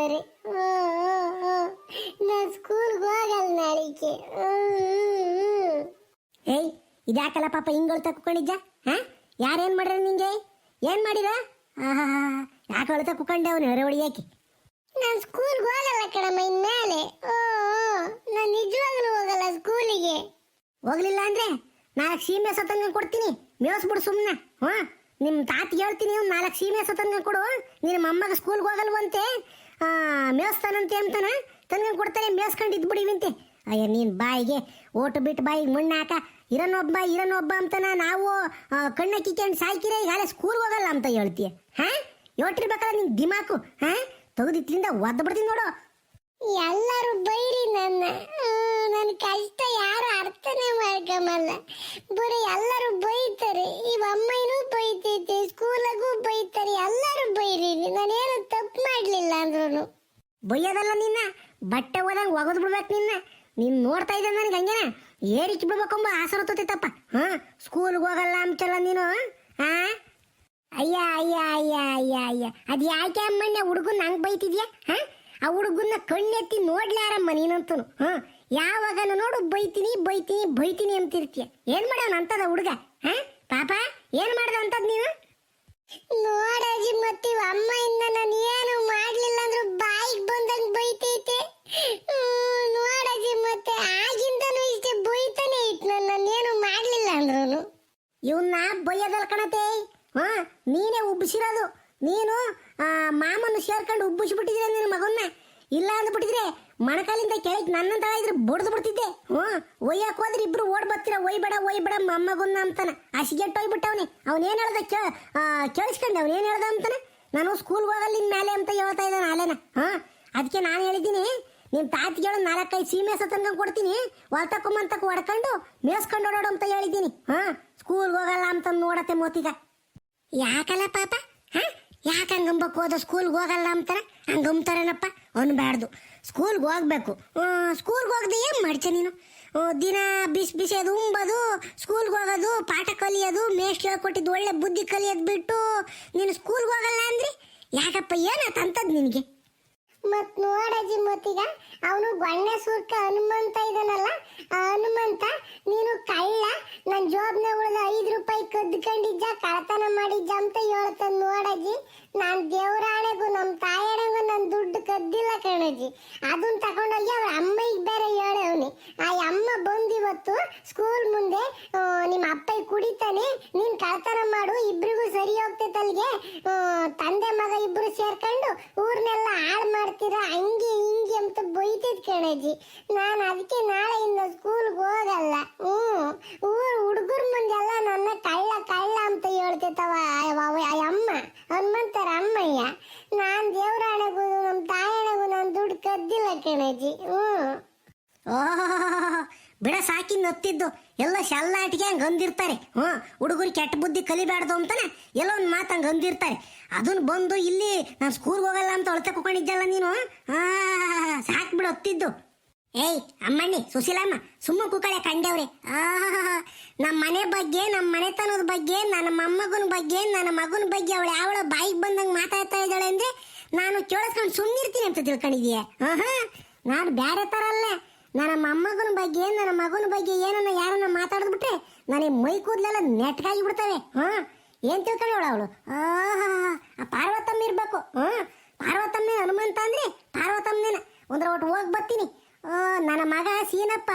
ಬೈತಾರೆ ನಾ ಸ್ಕೂಲ್ಗೆ ಹೋಗಲ್ಲ ನಾಳೆಗೆ ಏಯ್, ಇದ್ಯಾಕಲ್ಲ ಪಾಪ ಹಿಂಗಳು ತಕ್ಕೊಂಡಿದ್ದ ಹಾ? ಯಾರೇನ್ ಮಾಡ್ರ ನಿಂಗೆ? ಏನ್ ಮಾಡಿರ? ಯಾಕೆ ಅಳ್ತ ತಕ್ಕೊಂಡೆ ಅವನು? ಹೊರ ಹೊಡಿಯಾಕಿ ನಾನು ಸ್ಕೂಲ್ಗೆ ಹೋಗಲ್ಲ ಕಣಮ್ಮ, ಇನ್ಮೇಲೆ. ನಾನು ನಿಜವಾಗ್ಲೂ ಹೋಗಲ್ಲ ಸ್ಕೂಲಿಗೆ ಹೋಗ್ಲಿಲ್ಲ ಅಂದ್ರೆ ನಾಲ್ಕು ಸೀಮೆ ಸತಂಗ ಕೊಡ್ತೀನಿ. ಮೇಯಿಸ್ಬಿಡು ಸುಮ್ಮನೆ ಹಾ ನಿಮ್ಮ ತಾತಿಗೆ ಹೇಳ್ತೀನಿ ನಾಲ್ಕು ಸೀಮೆ ಸತಂಗ ಕೊಡು. ನಿನ್ನ ಮೊಮ್ಮಗ ಸ್ಕೂಲ್ಗೆ ಹೋಗಲ್ವಂತೆ. ಆ, ಮೇವಸ್ತಾನಂತೆ ಅಂತಾನ? ತನ್ಗಂಗೆ ಕೊಡ್ತಾರೆ ಮೇವಸ್ಕೊಂಡು ಬಿಡಿವಂತೆ ಅಯ್ಯ ನೀನು ಬಾಯಿಗೆ ಓಟು ಬಿಟ್ಟು ಬಾಯಿಗೆ ಮಣ್ಣು ಹಾಕ. ಇರನೊಬ್ಬ ಇರನೊಬ್ಬ ಅಂತಾನ ನಾವು ಕಣ್ಣ ಕಿಕ್ಕೊಂಡು ಸಾಯ್ಕಿರ ಈಗ ಹಾಲೆ ಸ್ಕೂಲ್ಗೆ ಹೋಗಲ್ಲ ಅಂತ ಹೇಳ್ತೀಯ. ಹಾ? ಯೋಟಿರ್ಬೇಕಲ್ಲ ನಿನ್ ದಿಮಾಕು ಹಾ? ತೆಗೆದಿತ್ಲಿಂದ ಒದ್ದು ಬಿಡ್ತೀನಿ ನೋಡು. ಎಲ್ಲರೂ ಬೈರಿ ನನ್ನ ನನ್ನ ಕಷ್ಟ ಯಾರು ಅರ್ಥನೇ ಮಾಡ್ಕೊಂಬಲ್ಲ ಬರೀ ಎಲ್ಲರೂ ಬೈತಾರೆ ಈ ಅಮ್ಮನೂ ಬೈತೈತೆ ಸ್ಕೂಲಾಗೂ ಬೈತಾರೆ ಎಲ್ಲರೂ ಬೈರಿ ನಾನೇನು ತಪ್ಪು ಮಾಡಲಿಲ್ಲ ಅಂದ್ರೂ ಬೈಯೋದಲ್ಲ ನಿನ್ನ? ಬಟ್ಟೆ ಹೋದಂಗೆ ಒಗದ್ ಬಿಡ್ಬೇಕು ನಿನ್ನ? ನೀನ್ ನೋಡ್ತಾ ಇದ್ದ ನನಗೆ ಹಂಗೇನ? ಏರಿಕೆ ಬಿಡ್ಬೇಕಂಬ ಆಸರ ತಪ್ಪ, ಹಾ? ಸ್ಕೂಲ್ಗೆ ಹೋಗಲ್ಲ ಅಂತಲ್ಲ ನೀನು, ಹಾ? ಅಯ್ಯ ಅಯ್ಯ ಅಯ್ಯ ಅಯ್ಯ ಅಯ್ಯ. ಅದು ಯಾಕೆ ಅಮ್ಮಣ್ಣ ಹುಡುಗನ್ ನಂಗೆ ಬೈತಿದ್ಯಾ, ಹಾ? ಆ ಹುಡುಗನ್ನ ಕಣ್ಣೆತ್ತಿ ನೋಡ್ಲಾರಮ್ಮ ನೀನಂತೂ ಹಾ? ಯಾವಾಗನು ನೋಡು, ಬೈತೀನಿ ಬೈತೀನಿ ಬೈತೀನಿ ಅಂತಿರ್ತೀಯ. ಏನ್ ಮಾಡೋಣ ಅಂತದ ಹುಡುಗ, ಹಾ? ಪಾಪ, ಏನ್ ಮಾಡ್ದ ಅಂತದ್ ನೀನು? ನೋಡಜ್ಜಿ ಮತ್ತೆ ಅಮ್ಮ ಇಂದ ನಾನು ಏನು ಮಾಡ್ಲಿಲ್ಲ ಅಂದ್ರು ಬಾಯಿಗೆ ಬಂದಂಗ್ ಬೈತೈತೆ. ಹ್ಮ್, ನೋಡಜ್ಜಿ ಮತ್ತೆ ಆಗಿಂದನೂ ಇಷ್ಟೇ ಬೈತಾನೆ ಇತ್ತು ನಾನು ಏನು ಮಾಡ್ಲಿಲ್ಲ ಅಂದ್ರು ಇವನ್ನ ಬೈಯೋದಲ್ ಕಣತೆ. ಹಾ ನೀನೇ ಉಬ್ಬಿಸಿರೋದು. ನೀನು ಮಾಮನ ಸೇರ್ಕೊಂಡು ಉಬ್ಬಿಸ್ಬಿಟ್ಟಿದ್ರೆ ನಿನ್ನ ಮಗನ್ನ? ಇಲ್ಲ ಅಂದ್ಬಿಟ್ಟಿದ್ರೆ ಮಣಕಾಲಿಂದ ಕೆಳಗೆ ನನ್ನಂತ ಇದ್ರೆ ಬಡ್ದು ಬಿಡ್ತಿದ್ದೆ. ಹ್ಞೂ ಒಯ್ಯಕ್ ಹೋದ್ರೆ ಇಬ್ರು ಓಡ್ ಬರ್ತೀರ? ಒಯ್ಬೇಡ ಒಯ್ಬೇಡ ಅಮ್ಮಗುನ್ನ ಅಂತಾನೆ. ಹಸಿಗೆಟ್ಟು ಹೋಗ್ಬಿಟ್ಟವನೆ. ಅವ್ನು ಏನು ಹೇಳ್ದ ಕೇ ಕೇಳಿಸ್ಕೊಂಡೆ. ಅವ್ನು ಏನು ಹೇಳ್ದ ಅಂತಾನೆ? ನಾನು ಸ್ಕೂಲ್ಗೆ ಹೋಗಲ್ಲ ಇನ್ ಮೇಲೆ ಅಂತ ಹೇಳ್ತಾ ಇದ್ದಾನೆ ಅಲೆನ. ಹಾ ಅದಕ್ಕೆ ನಾನು ಹೇಳಿದ್ದೀನಿ ನಿಮ್ಮ ಹೇಳೋ ನಾಲ್ಕೈದು ಸೀಮೆ ತನಕ ಕೊಡ್ತೀನಿ. ಹೊಲ್ತಕ್ಕೊಂಬಂತಕ್ಕೆ ಹೊಡ್ಕೊಂಡು ಮೇಸ್ಕೊಂಡು ಓಡಾಡು ಅಂತ ಹೇಳಿದ್ದೀನಿ. ಹಾ ಸ್ಕೂಲ್ಗೆ ಹೋಗಲ್ಲ ಅಂತ ನೋಡತ್ತೆ ಮೋತಿಗ. ಯಾಕಲ್ಲ ಪಾಪ? ಹಾ, ಯಾಕೆ ಹಂಗಂಬಕ್ ಹೋದ? ಸ್ಕೂಲ್ಗೆ ಹೋಗಲ್ಲ ಅಂತಾರ ಅವ್ನು ಅನ್ಬಾರ್ದು ಸ್ಕೂಲ್ಗೆ ಹೋಗ್ಬೇಕು. ಸ್ಕೂಲ್ಗೆ ಹೋಗದೆ ಏನು ಮಾಡ್ತೀನಿ ನೀನು? ದಿನ ಬಿಸಿ ಬಿಸಿಯೋದು, ಉಂಬೋದು ಸ್ಕೂಲ್ಗೆ ಹೋಗೋದು, ಪಾಠ ಕಲಿಯೋದು ಮೇಸ್ಟ್ ಹೇಳ್ಕೊಟ್ಟಿದ್ದು ಒಳ್ಳೆ ಬುದ್ಧಿ ಕಲಿಯೋದು ಬಿಟ್ಟು ನೀನು ಸ್ಕೂಲ್ಗೆ ಹೋಗಲ್ಲ ಅಂದ್ರಿ ಯಾಕಪ್ಪ ಏನಾಯ್ತು ಅಂತದ್ ನಿನಗೆ? ಮತ್ ನೋಡಜ್ಜಿ ಮತ್ತೀಗ ಅವನು ಗೊಣ್ಣೆ ಸೂರ್ಕ ಹನುಮಂತ ಇದ್ದಾನಲ್ಲ ಆ ಹನುಮಂತ ನೀನು ಕಳ್ಳ ನನ್ನ ಜೋಬ್ನ ಉಳಿದ ಐದು ರೂಪಾಯಿ ಕದ್ಕೊಂಡಿದ್ದ ಕಳತನ ಮಾಡಿದ್ದ ಅಂತ ಹೇಳ್ತಾನೆ ನೋಡಜ್ಜಿ ನಾನ್ ದೇವರಾಣೆಗೂ ನಮ್ಮ ತಾಯಣೆಗೂ ನನ್ನ ದುಡ್ಡು ಕದ್ದಿಲ್ಲ ಕಣಜ್ಜಿ. ಅದನ್ನ ತಗೊಂಡೋಗಿ ಅವ್ರ ಅಮ್ಮಗೆ ಬೇರೆ ಅವನಿ ಆ ಅಮ್ಮ ಬಂದಿವತ್ತು ಸ್ಕೂಲ್ ಮುಂದೆ ನಿಮ್ಮ ಅಪ್ಪ ಕುಡಿತಾನೆ, ನೀನು ಕಳ್ತನ ಮಾಡು, ಇಬ್ರಿಗೂ ಸರಿ ಹೋಗ್ತೈತೆ ಅಲ್ಲಿಗೆ ತಂದೆ ಮಗ ಇಬ್ರು ಸೇರ್ಕೊಂಡು ಊರ್ನೆಲ್ಲ ಹಾಳು ಮಾಡ್ತೀರಾ, ಹಂಗೆ ಹಿಂಗೆ ಅಂತ ಬೈತೈತೆ ಕಣಜಿ ನಾನು ಅದಕ್ಕೆ ನಾಳೆಯಿಂದ ಸ್ಕೂಲ್ಗೆ ಹೋಗಲ್ಲ ಹ್ಞೂ ಊರ್ ಹುಡುಗರ ಮುಂದೆಲ್ಲ ನನ್ನ ಕಳ್ಳ ಕಳ್ಳ ಅಂತ ಹೇಳ್ತೈತವ ಅವ- ಆ ಅಮ್ಮ ಹನುಮಂತರ ಅಮ್ಮಯ್ಯ ನಾನು ದೇವರಾಣೆಗೂ ನಮ್ಮ ತಾಯಣೆಗೂ ನಾನು ದುಡ್ಡು ಕದ್ದಿಲ್ಲ ಕಣಜ್ಜಿ ಹ್ಞೂ ಓಹ್ ಬಿಡ ನತ್ತಿದ್ದು ಎಲ್ಲ ಶಲ್ಲಾಟಿಗೆ ಹಂಗೆ ಅಂದಿರ್ತಾರೆ. ಹ್ಞೂ, ಹುಡುಗರು ಕೆಟ್ಟ ಬುದ್ಧಿ ಕಲಿಬಾರ್ದು ಅಂತಾನೆ ಎಲ್ಲ ಒಂದು ಮಾತು ಹಂಗೆ ಅಂದಿರ್ತಾರೆ. ಅದನ್ನ ಬಂದು ಇಲ್ಲಿ ನಾನು ಸ್ಕೂಲ್ಗೆ ಹೋಗಲ್ಲ ಅಂತ ಅಳ್ತ ಕುಕೊಂಡಿದ್ದಲ್ಲ ನೀನು? ಸಾಕು ಬಿಡು, ಹೊತ್ತಿದ್ದು. ಏಯ್, ಅಮ್ಮಣ್ಣಿ, ಸುಶೀಲಮ್ಮ, ಸುಮ್ಮ ಕೂಕಳೆ ಕಂಡವ್ರೆ ನಮ್ಮ ಮನೆ ಬಗ್ಗೆ ನಮ್ಮ ಮನೆತನದ ಬಗ್ಗೆ, ನನ್ನ ಮೊಮ್ಮಗನ ಬಗ್ಗೆ, ನನ್ನ ಮಗನ ಬಗ್ಗೆ ಅವಳು ಯಾವಳ ಬಾಯಿಗೆ ಬಂದಂಗೆ ಮಾತಾಡ್ತಾ ಇದ್ದಾಳೆ ಅಂದ್ರೆ ನಾನು ಕೇಳಿಸ್ಕೊಂಡು ಸುಮ್ಮನಿರ್ತೀನಿ ಅಂತ ತಿಳ್ಕೊಂಡಿದೀಯ ನಾನು ಬೇರೆ ಥರ ಅಲ್ಲ. ನನ್ನ ಮೊಮ್ಮಗನ ಬಗ್ಗೆ, ನನ್ನ ಮಗನ ಬಗ್ಗೆ ಏನನ್ನ ಯಾರನ್ನ ಮಾತಾಡಿದ್ಬಿಟ್ರೆ ನನಗೆ ಮೈ ಕೂದಲೆಲ್ಲ ನೆಟ್ಗಾಗಿ ಬಿಡ್ತವೆ. ಹಾ? ಏನು ತಿಳ್ಕೊಳ್ಳೋಳು ಅವಳು? ಆ ಪಾರ್ವತಮ್ಮ ಇರ್ಬೇಕು. ಹಾ? ಪಾರ್ವತಮ್ಮನೇ ಹನುಮಂತ ಅಂದ್ರೆ ಪಾರ್ವತಮ್ಮನ ಒಂದ್ರ ಒಟ್ಟು ಹೋಗಿ ಬರ್ತೀನಿ. ನನ್ನ ಮಗ ಸೀನಪ್ಪ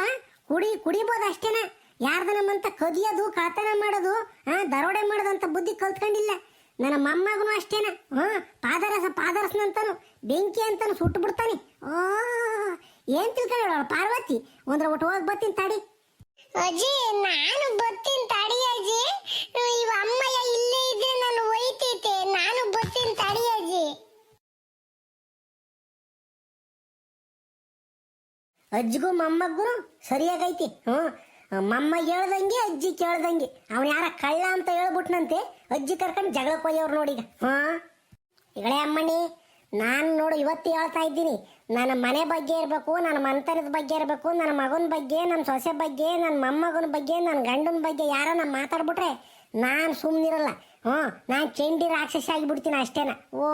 ಕುಡಿ, ಕುಡಿಬೋದು ಅಷ್ಟೇನ. ಯಾರ್ದ ನಮ್ಮಂತ ಕದಿಯೋದು, ಕಳ್ತನ ಮಾಡೋದು ಹಾ ದರೋಡೆ ಮಾಡೋದು ಅಂತ ಬುದ್ಧಿ ಕಲ್ತ್ಕೊಂಡಿಲ್ಲ. ನನ್ನ ಮೊಮ್ಮಗನು ಅಷ್ಟೇನ. ಹಾ? ಪಾದರಸ, ಪಾದರಸನಂತನು, ಬೆಂಕಿ ಅಂತನು ಸುಟ್ಟು ಬಿಡ್ತಾನೆ ಆ ಏನ್ ತಿಳ್ಕೊಳ್ಳೋಳು ಪಾರ್ವತಿ ಒಂದ್ರ ಒಟ್ಟು ಹೋಗಿ ಬರ್ತೀನಿ ತಡಿ. ಅಜ್ಜಿ ನಾನು ಬರ್ತೀನಿ ತಡಿ ಅಜ್ಜಿ. ಇವ ಅಮ್ಮಯ್ಯ ಇಲ್ಲೇ ಇದ್ರೆ ನಾನು ಒಯ್ತೈತೆ ನಾನು ಬರ್ತೀನಿ ತಡಿ ಅಜ್ಜಿ. ಅಜ್ಜಿಗೂ ಮೊಮ್ಮಗೂ ಸರಿಯಾಗೈತಿ. ಹ್ಞೂ ಮಮ್ಮ ಹೇಳ್ದಂಗೆ ಅಜ್ಜಿ ಕೇಳ್ದಂಗೆ. ಅವನು ಯಾರ ಕಳ್ಳ ಅಂತ ಹೇಳ್ಬಿಟ್ನಂತೆ ಅಜ್ಜಿ ಕರ್ಕೊಂಡು ಜಗಳಕ್ಕೆ ಹೋಯ್ಯವ್ರು ನೋಡೀಗ ಹಾಂ ಈಗಳೇ ಅಮ್ಮಣ್ಣಿ ನಾನು ನೋಡು ಇವತ್ತು ಹೇಳ್ತಾ ಇದ್ದೀನಿ. ನನ್ನ ಮನೆ ಬಗ್ಗೆ ಇರಬೇಕು, ನನ್ನ ಮಂತನದ ಬಗ್ಗೆ ಇರಬೇಕು, ನನ್ನ ಮಗನ ಬಗ್ಗೆ, ನನ್ನ ಸೊಸೆ ಬಗ್ಗೆ, ನನ್ನ ಮೊಮ್ಮಗನ ಬಗ್ಗೆ, ನನ್ನ ಗಂಡನ ಬಗ್ಗೆ ಯಾರೋ ನಾನು ಮಾತಾಡ್ಬಿಟ್ರೆ ನಾನು ಸುಮ್ಮನಿರಲ್ಲ ಹ್ಞೂ, ನಾನು ಚೆಂಡಿ ರಾಕ್ಷಸ ಆಗಿಬಿಡ್ತೀನಿ ಅಷ್ಟೇನ. ಓ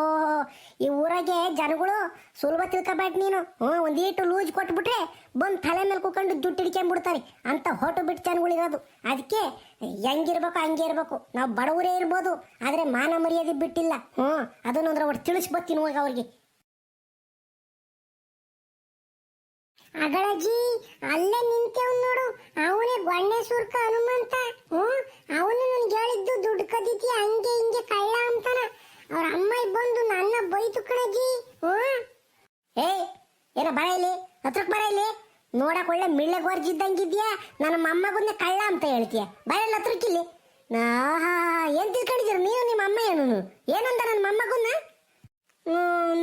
ಈ ಊರಾಗೆ ಜನಗಳು ಸುಲಭ ತಿಳ್ಕೊಬೇಡ ನೀನು. ಹ್ಞೂ ಒಂದೀಟು ಲೂಜ್ ಕೊಟ್ಬಿಟ್ರೆ ಬಂದು ತಲೆ ಮೇಲೆ ಕೂಕೊಂಡು ಜುಟ್ಟು ಹಿಡ್ಕೊಂಡ್ಬಿಡ್ತಾರೆ ಅಂತ ಹೊಟ್ಟು ಬಿಟ್ಟು ಜನಗಳಿರೋದು. ಅದಕ್ಕೆ ಹೆಂಗಿರ್ಬೇಕು, ಹಂಗೆ ಇರಬೇಕು. ನಾವು ಬಡವರೇ ಇರ್ಬೋದು, ಆದರೆ ಮಾನ ಮರ್ಯಾದೆ ಬಿಟ್ಟಿಲ್ಲ. ಹ್ಞೂ ಅದನ್ನೊಂದ್ರೆ ಒಟ್ಟು ತಿಳಿಸ್ಬತ್ತೀನಿ ಹೋಗಿ ಅವ್ರಿಗೆ. ಅಗಳಜ್ಜಿ ಅಲ್ಲೇ ನಿಂತೇವ್ ನೋಡು. ಅವನೇ ಗೊಣ್ಣೆ ಸುರ್ಕ ಹನುಮಂತ. ಹ್ಮ್ ಅವನು ನನ್ಗೆ ಹೇಳಿದ್ದು ದುಡ್ಡು ಕದೀತಿ, ಹಂಗೆ ಹಿಂಗೆ ಕಳ್ಳ ಅಂತಾನ. ಅವ್ರ ಅಮ್ಮ ಬಂದು ನನ್ನ ಬೈತು ಕಣಜಿ. ಹ್ಮ್ ಏ ಏನ ಬರ ಇಲ್ಲಿ? ಹತ್ರಕ್ ಬರ ಇಲ್ಲಿ? ನೋಡಕ್ ಒಳ್ಳೆ ಮಿಳ್ಳೆ ಗೊರ್ಜಿದ್ದಂಗಿದ್ಯಾ ನನ್ನ ಮೊಮ್ಮಗನ್ನೇ ಕಳ್ಳ ಅಂತ ಹೇಳ್ತೀಯ. ಬರಲ್ಲ ಹತ್ರಕ್ ಇಲ್ಲಿ. ಆಹಾ ಏನ್ ತಿಳ್ಕೊಂಡಿದ್ದೀರ? ನೀವು ನಿಮ್ಮ ಅಮ್ಮ ಏನು ಏನಂದ ನನ್ನ ಮೊಮ್ಮಗನ್ನ?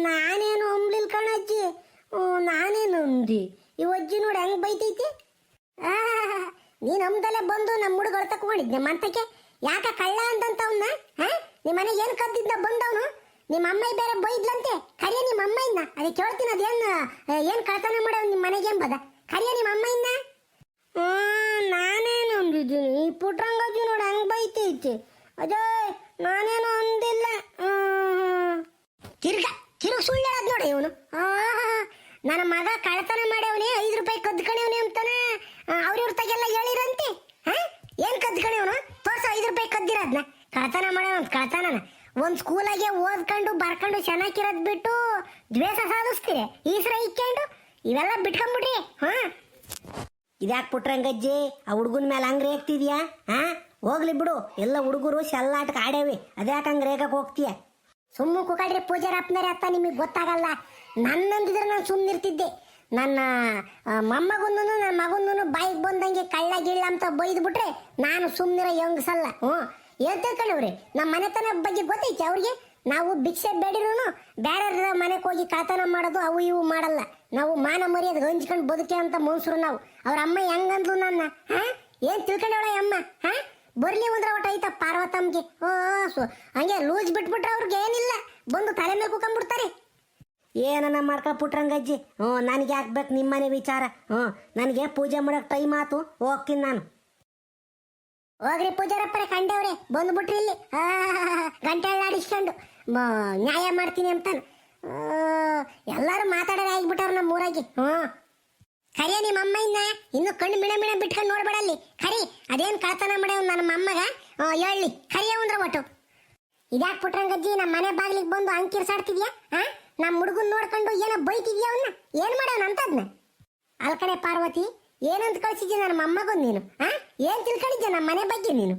ನಾನೇನು ಅಂಬ್ಲಿಲ್ ಕಣಜ್ಜಿ. ಹ್ಮ್, ನಾನೇನು ಅಂದಿ? ಈ ಅಜ್ಜಿ ನೋಡಿ ಹೆಂಗ್ ಬೈತೈತಿ? ನೀ ನೀನ್ ಅಂದಲೆ ಬಂದು ನಮ್ಮ ಹುಡುಗ ತಕೊಂಡಿದ್ದೆ ಮಂತಕ್ಕೆ ಯಾಕ ಕಳ್ಳ ಅಂತಂತ ಅವನ್ನ ನಿಮ್ಮ ಮನೆಗೆ ಏನ್ ಕದ್ದಿದ್ದ ಬಂದವನು? ನಿಮ್ಮ ಅಮ್ಮ ಬೇರೆ ಬೈದ್ಲಂತೆ? ಕರಿಯ ನಿಮ್ಮ ಅಮ್ಮ ಇನ್ನ ಅದಕ್ಕೆ ಕೇಳ್ತೀನಿ ಅದೇನ್ ಆ, ಏನ್ ಕಳ್ತನ ಮಾಡವ್ ನಿಮ್ಮ ಮನೆಗೆ ಎಂಬದ ಕರಿಯ ನಿಮ್ಮ ಅಮ್ಮ ಇನ್ನ ಹ್ಮ್, ನಾನೇನು ಅಂದಿದ್ದೀನಿ? ಈ ಪುಟ್ರಂಗಜ್ಜಿ ನೋಡಿ ಹಂಗ್ ಬೈತೈತಿ? ಅದೇ ನಾನೇನು ಅಂದಿಲ್ಲ. ತಿರ್ಗ ತಿರುಗ ಸುಳ್ಳು ನೋಡಿ ಇವನು. ನನ್ನ ಮಗ ಕಳ್ತನ ಮಾಡ್ಯವನೇ, ಐದು ರೂಪಾಯಿ ಕದ್ಕಣವನೇ ಅಂತಾನೆ. ಅವ್ರಿವ್ರ ತಗೆಲ್ಲ ಹೇಳಿರಂತೆ. ಹಾ? ಏನ್ ಕದ್ಕಣವನು? ತೋರ್ಸ, ಐದು ರೂಪಾಯಿ ಕದ್ದಿರೋದ್ನ ಕಳ್ತನ ಅಂತ ಕಳ್ತನನ ಒಂದ್ ಸ್ಕೂಲಾಗೆ ಓದ್ಕೊಂಡು, ಬರ್ಕೊಂಡು ಚೆನ್ನಾಗಿರೋದ್ ಬಿಟ್ಟು ದ್ವೇಷ ಸಾಧಿಸ್ತೀರಿ. ಈಸ್ರ ಇಕ್ಕೊಂಡು ಇವೆಲ್ಲ ಬಿಟ್ಕೊಂಡ್ಬಿಡ್ರಿ ಹಾ? ಇದ್ಯಾಕ್ ಪುಟ್ರಂಗಜ್ಜಿ? ಆ ಹುಡುಗನ ಮೇಲೆ ಹಂಗ್ ರೇಗ್ತಿದ್ಯಾ ಹಾ? ಹೋಗ್ಲಿ ಬಿಡು. ಎಲ್ಲ ಹುಡುಗರು ಶೆಲ್ಲಾಟಕ್ಕೆ ಆಡೇವಿ ಅದ್ಯಾಕೆ ಹಂಗ್ ರೇಗಕ್ ಹೋಗ್ತೀಯ? ಸುಮ್ಮ ಕುಕಾಡ್ರಿ ಪೂಜಾರಪ್ಪನರೇ ಅತ್ತ, ನಿಮಗೆ ಗೊತ್ತಾಗಲ್ಲ. ನನ್ನಂದಿದ್ರೆ ನಾನು ಸುಮ್ಮನಿರ್ತಿದ್ದೆ ನನ್ನ ಮೊಮ್ಮಗನ್ನು ನನ್ನ ಮಗನೂ ಬಾಯಿಗೆ ಬಂದಂಗೆ ಕಳ್ಳ ಗಿಳ್ಳ ಅಂತ ಬೈದ್ಬಿಟ್ರೆ ನಾನು ಸುಮ್ಮನಿರ ಯಂಗ್ಸಲ್ಲ ಹ್ಞೂ. ಏನ್ ಕಣವ್ರಿ, ನಮ್ಮ ಮನೆತನ ಬಗ್ಗೆ ಗೊತ್ತೈತೆ ಅವ್ರಿಗೆ? ನಾವು ಭಿಕ್ಷೆ ಬೇಡಿರೂ ಬೇರೆಯವ್ರ ಮನೆಗೆ ಹೋಗಿ ಕಾತನ ಮಾಡೋದು ಅವು ಇವು ಮಾಡಲ್ಲ. ನಾವು ಮಾನ ಮರ್ಯಾದೆ ಹಂಚ್ಕೊಂಡು ಬದುಕೆ ಅಂತ ಮನ್ಸರು ನಾವು. ಅವ್ರ ಅಮ್ಮ ಹೆಂಗಂದ್ಲು ನನ್ನ? ಹಾ? ಏನ್ ತಿಳ್ಕೊಂಡವಳ ಅಮ್ಮ? ಹಾ? ಬರ್ಲಿ ಅಂದ್ರೆ ಒಟ್ಟ ಐತ ಪಾರ್ವತಮ್ಗೆ. ಓ ಹಂಗೆ ಲೂಸ್ ಬಿಟ್ಬಿಟ್ರೆ ಅವ್ರಿಗೆ ಏನಿಲ್ಲ. ಬಂದು ತಲೆ ಮೇಲೆ ಕುಕೊಂಡ್ಬಿಡ್ತಾರೆ. ಏನನ್ನ ಮಾಡ್ಕೊಬಿಟ್ರಂಗಜ್ಜಿ ಹ್ಞೂ, ನನಗೆ ಹಾಕ್ಬೇಕು ನಿಮ್ಮನೆ ವಿಚಾರ? ಹ್ಞೂ, ನನಗೆ ಪೂಜೆ ಮಾಡೋಕೆ ಟೈಮ್ ಆತು. ಹೋಗ್ತೀನಿ ನಾನು. ಹೋಗ್ರಿ ಪೂಜಾರಪ್ಪರೆ ಕಂಡವ್ರೆ ಬಂದ್ಬಿಟ್ರಿ ಇಲ್ಲಿ. ಗಂಟೆ ಆಡಿಸ್ಕೊಂಡು. ನ್ಯಾಯ ಮಾಡ್ತೀನಿ ಅಂತಾನೆ. ಎಲ್ಲರೂ ಮಾತಾಡೋದೇ ಆಗಿಬಿಟ್ಟವ್ರು ನಮ್ಮ ಊರಾಗಿ ಹ್ಞೂ. ಕರಿಯ ನಿಮ್ಮ ಇನ್ನ ಇನ್ನು ಕಣ್ಣು ಮಿಣ ಮಿಣ ಬಿಟ್ಟು ನೋಡ್ಬೇಡಲ್ಲಿ. ಕರಿ ಅದೇನ್ ಕಳ್ತನ ಮಾಡ್ಯಾವ ನನ್ನ ಮೊಮ್ಮಗ ಹೇಳಿ ಕರಿಯ ಒಂದ್ರ ಒಟ್ಟು. ಇದ್ಯಾಕ್ ಪುಟ್ರಂಗಜ್ಜಿ ನಮ್ಮ ಮನೆ ಬಾಗಿಲಿಗೆ ಬಂದು ಅಂಕಿರ್ಸಾಡ್ತಿದ್ಯಾ ಹಾ ನಮ್ಮ ಹುಡುಗನ್ ನೋಡ್ಕೊಂಡು ಏನೋ ಬೈತಿದ್ಯಾ ಅವನ್ನ ಏನ್ ಮಾಡ್ಯಾನ ಅಂತದ್ನ? ಅಲ್ಕಡೆ ಪಾರ್ವತಿ, ಏನಂತ ಕಳ್ಸಿದ್ಯ ನನ್ನ ಮೊಮ್ಮಗನ್ ನೀನು? ಹಾ ಏನ್ ತಿಳ್ಕೊಂಡಿದ್ಯಾ ನಮ್ಮ ಮನೆ ಬಗ್ಗೆ ನೀನು?